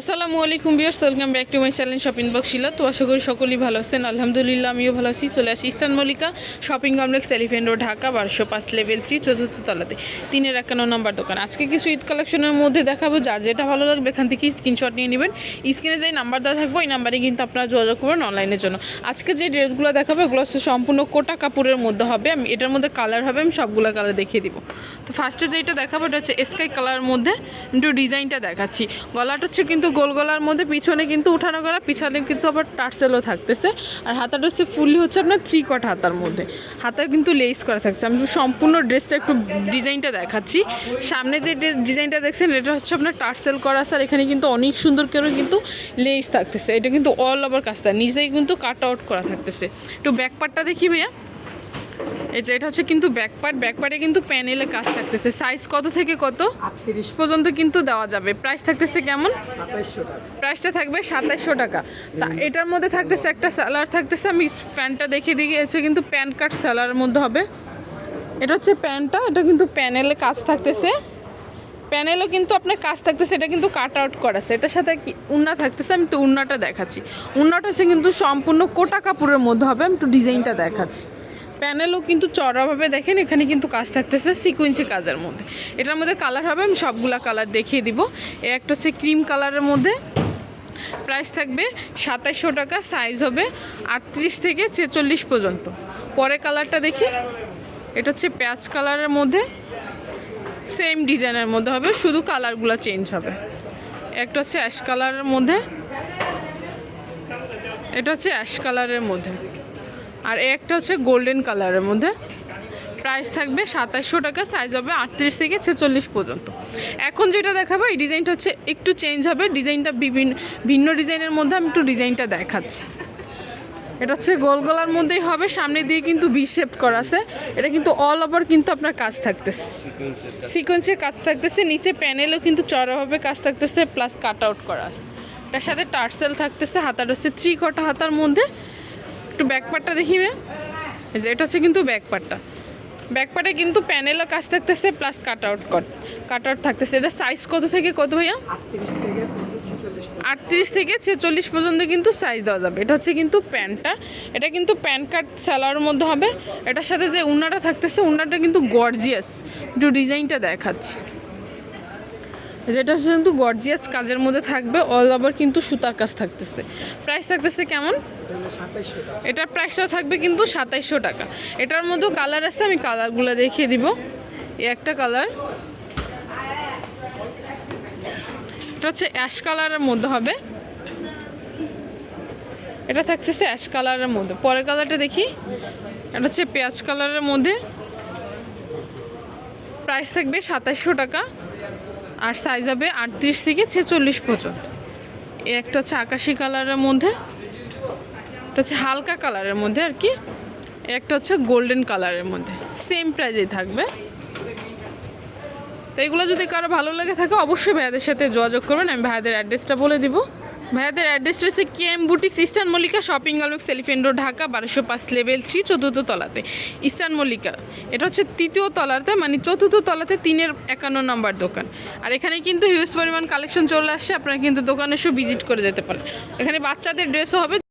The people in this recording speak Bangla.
আসসালামু আলাইকুম বিয়ার্স welcome back to my channel Shopping Box ছিল তো আশা করি সকলেই ভালো আছেন। আলহামদুলিল্লাহ, আমিও ভালো আছি। চলে আসি Eastern Mallika Shopping Complex Elephant Road, Dhaka, বারোশো পাঁচ, লেভেল থ্রি, চতুর্থ তলাতে। তিনের একান্ন নম্বর দোকান। আজকে কিছু ঈদ কালেকশনের মধ্যে দেখাবো। যার যেটা ভালো লাগবে, এখান থেকে স্ক্রিনশট নিয়ে নেবেন। স্ক্রিনে যে নাম্বার দেওয়া থাকব এই নাম্বারে কিন্তু আপনারা যোগাযোগ করবেন অনলাইনের জন্য। আজকে যে ড্রেসগুলো দেখাবো, এগুলো হচ্ছে সম্পূর্ণ কোটা কাপড়ের মধ্যে হবে। আমি এটার মধ্যে কালার হবে, আমি সবগুলো কালার দেখিয়ে দিব। তো ফার্স্টে যেটা দেখাবো, এটা হচ্ছে স্কাই কালার মধ্যে একটু ডিজাইনটা দেখাচ্ছি। গলাটা হচ্ছে কিন্তু গোল গলার মধ্যে, পিছনে কিন্তু উঠানো করা পিছনে কিন্তু আবার টার্সেলও থাকতেছে। আর হাতাটা হচ্ছে ফুললি হচ্ছে আপনার থ্রি কট হাতার মধ্যে। হাতা কিন্তু লেস করা থাকছে। আমি সম্পূর্ণ ড্রেসটা একটু ডিজাইনটা দেখাচ্ছি। সামনে যে ডিজাইনটা দেখছেন, এটা হচ্ছে আপনার টার্সেল করা স্যার এখানে কিন্তু অনেক সুন্দর করে কিন্তু লেস থাকতেছে। এটা কিন্তু অল ওভার কাজটা নিজেই কিন্তু কাট আউট করা থাকতেছে। একটু ব্যাক পার্টটা দেখি ভাইয়া। এই যে এটা হচ্ছে কিন্তু ব্যাক পার্ট ব্যাক পার্টে কিন্তু প্যানেলে কাজ থাকতেছে। সাইজ কত থেকে কত আটত্রিশ। পর্যন্ত কিন্তু দেওয়া যাবে। প্রাইস থাকতেছে কেমন? প্রাইসটা থাকবে সাতাইশশো টাকা। তা এটার মধ্যে থাকতেছে একটা স্যালার থাকতেছে। আমি প্যান্টটা দেখিয়ে দিয়ে হচ্ছে কিন্তু প্যান কার্ড স্যালারের মধ্যে হবে। এটা হচ্ছে প্যান্টটা এটা কিন্তু প্যানেলে কাজ থাকতেছে। প্যানেলও কিন্তু আপনার কাজ থাকতেছে এটা কিন্তু কাট আউট করা আছে। এটার সাথে কি উন্না থাকতেছে আমি তো উন্নাটা দেখাচ্ছি। উন্নাটা হচ্ছে কিন্তু সম্পূর্ণ কোটা কাপড়ের মধ্যে হবে আমি একটু ডিজাইনটা দেখাচ্ছি। প্যানেলও কিন্তু চড়াভাবে দেখেন, এখানে কিন্তু কাজ থাকতেছে সিকুয়েন্সি কাজের মধ্যে। এটার মধ্যে কালার হবে, আমি সবগুলা কালার দেখিয়ে দিব। এ একটা হচ্ছে ক্রিম কালারের মধ্যে। প্রাইস থাকবে সাতাইশশো টাকা সাইজ হবে আটত্রিশ থেকে ছেচল্লিশ পর্যন্ত। পরে কালারটা দেখি। এটা হচ্ছে প্যাচ কালারের মধ্যে। সেম ডিজাইনের মধ্যে হবে, শুধু কালারগুলো চেঞ্জ হবে। একটা হচ্ছে অ্যাশ কালারের মধ্যে। এটা হচ্ছে অ্যাশ কালারের মধ্যে। আর একটা হচ্ছে গোল্ডেন কালারের মধ্যে। প্রাইস থাকবে সাতাশশো টাকা সাইজ হবে আটত্রিশ থেকে ছেচল্লিশ পর্যন্ত। এখন যেটা দেখাবো, এই ডিজাইনটা হচ্ছে একটু চেঞ্জ হবে। ডিজাইনটা বিভিন্ন ভিন্ন ডিজাইনের মধ্যে আমি একটু ডিজাইনটা দেখাচ্ছি। এটা হচ্ছে গোল গলার মধ্যেই হবে, সামনে দিয়ে কিন্তু ভি শেপ করা আছে। এটা কিন্তু অল ওভার কিন্তু আপনার কাজ থাকতেছে। সিকোয়েন্সের কাজ থাকতেছে, নিচে প্যানেলও কিন্তু চড়াভাবে কাজ থাকতেছে প্লাস কাট আউট করা আছে। তার সাথে টার্সেল থাকতেছে, হাতাটা হচ্ছে থ্রি কটা হাতার মধ্যে। একটু ব্যাক পার্টটা দেখিবে? এই যে এটা হচ্ছে কিন্তু ব্যাক পার্টটা ব্যাক পার্টে কিন্তু প্যানেলও কাজ থাকতেছে plus cut out cut cut out থাকতেছে। এটা সাইজ কত থেকে কত ভাইয়া? আটত্রিশ থেকে ছেচল্লিশ। পর্যন্ত কিন্তু সাইজ দেওয়া যাবে। এটা হচ্ছে কিন্তু প্যান্টটা এটা কিন্তু প্যান্ট কাট স্যালোয়ারের মধ্যে হবে। এটার সাথে যে উন্নাটা থাকতেছে উন্নাটা কিন্তু গর্জিয়াস একটু ডিজাইনটা দেখাচ্ছি। যেটা হচ্ছে কিন্তু গর্জিয়াস কাজের মধ্যে থাকবে অল ওভার কিন্তু সুতার কাজ থাকতেছে। প্রাইস থাকতেছে কেমন? এটার প্রাইসটা থাকবে কিন্তু সাতাইশশো টাকা। এটার মধ্যেও কালার আছে, আমি কালারগুলো দেখিয়ে দিব। এই একটা কালার এটা হচ্ছে অ্যাশ কালারের মধ্যে হবে। এটা থাকছে অ্যাশ কালারের মধ্যে। পরের কালারটা দেখি। এটা হচ্ছে পেঁয়াজ কালারের মধ্যে। প্রাইস থাকবে সাতাইশশো টাকা। আর সাইজ হবে আটত্রিশ থেকে ছেচল্লিশ পর্যন্ত। একটা হচ্ছে আকাশি কালারের মধ্যে এটা হচ্ছে হালকা কালারের মধ্যে আর কি, একটা হচ্ছে গোল্ডেন কালারের মধ্যে। সেম প্রাইজেই থাকবে। তো এগুলো যদি কারও ভালো লাগে থাকে, অবশ্যই ভাইয়াদের সাথে যোগাযোগ করবেন, আমি ভাইয়াদের অ্যাড্রেসটা বলে দিব। ভাইয়াদের অ্যাড্রেসটা হচ্ছে K M boutiques, Eastern Mallika Shopping আলোক এলিফেন্ট রোড, ঢাকা, বারোশো পাঁচ, লেভেল থ্রি, চতুর্থ তলাতে। ইস্টার্ন মল্লিকা। এটা হচ্ছে তৃতীয় তলাতে মানে চতুর্থ তলাতে তিনের একান্ন নম্বর দোকান। আর এখানে কিন্তু হিউজ পরিমাণ কালেকশন চলে আসছে আপনারা কিন্তু দোকানে এসে ভিজিট করে যেতে পারেন। এখানে বাচ্চাদের ড্রেসও হবে।